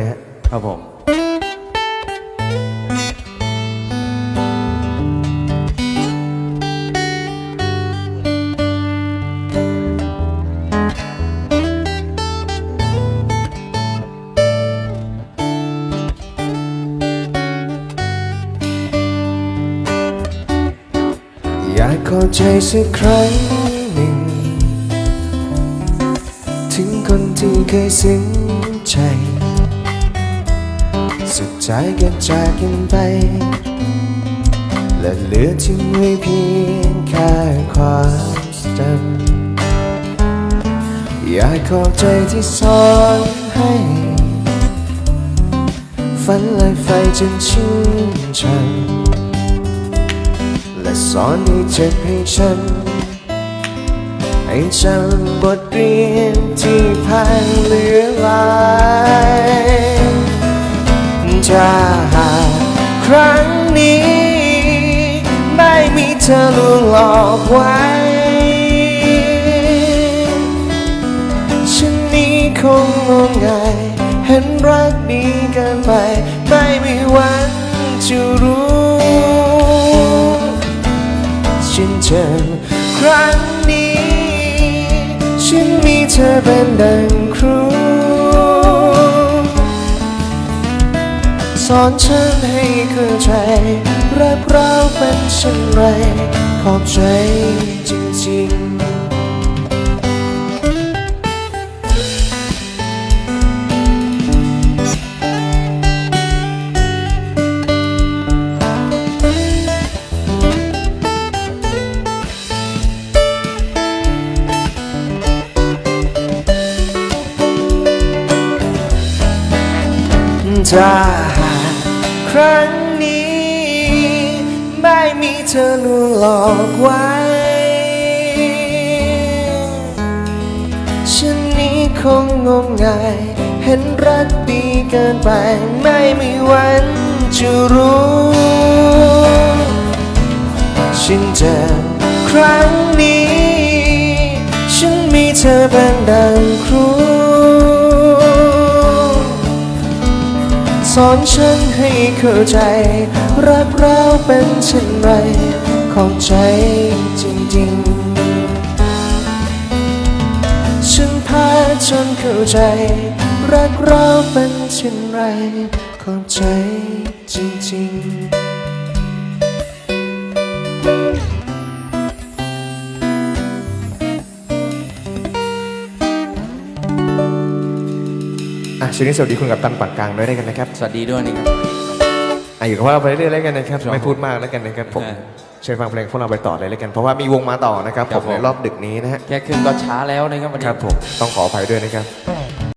นะฮะครับผมอยากขอใจสักครั้งหนึ่ง ถึงคนที่เคยซึ้งใจ สุดท้ายก็จากกันไป และเหลือทิ้งไว้เพียงแค่ความจำอยากขอบใจที่สอนให้ ฝันและไฟจนชื่นชันและสอนให้เจ็บให้ฉัน ให้จำบทเรียนที่ผ่านเหลือหลาย ถ้าหากครั้งนี้ ไม่มีเธอลวงหลอกไว้ ฉันนี้คงงมงายเห็นรักดีกินไป ไม่มีวันจะรู้ฉันเจอครั้งนี้ ฉันมีเธอเป็นดัง สอนฉันให้เข้าใจรักเราเป็นเช่นไรขอบใจจริงๆ ถ้าหากครั้งนี้ ไม่มีเธอลวงหลอกไว้ ฉันนี้คงงมงายเห็นรักดีเกินไป ไม่มีวันจะรู้ ฉันเจอครั้งนี้ ฉันมีเธอเป็นดังครู สอนฉันให้เข้าใจ รักเราเป็นเช่นไร ของใจจริงๆ ฉันพาจนเข้าใจ รักเราเป็นเช่นไร ของใจจริงๆ ช่วงนี้สวัสดีคุณกับตันปากกลางด้วยได้กันนะครับสวัสดีด้วยนะครับอะอยู่กับพวกเราไปเรื่อยๆแล้วกันนะครับครับไม่พูดมากแล้วกันนะครับผมอ่าเชิญฟังเพลงพวกเราไปต่อเลยแล้วกัน เพราะว่ามีวงมาต่อนะครับครัผบมผมในรอบดึกนี้นะฮะแค่ครึ่งก็ช้าแล้วนะครับวันนี้ครับผมต้องขออภัยด้วยนะครับ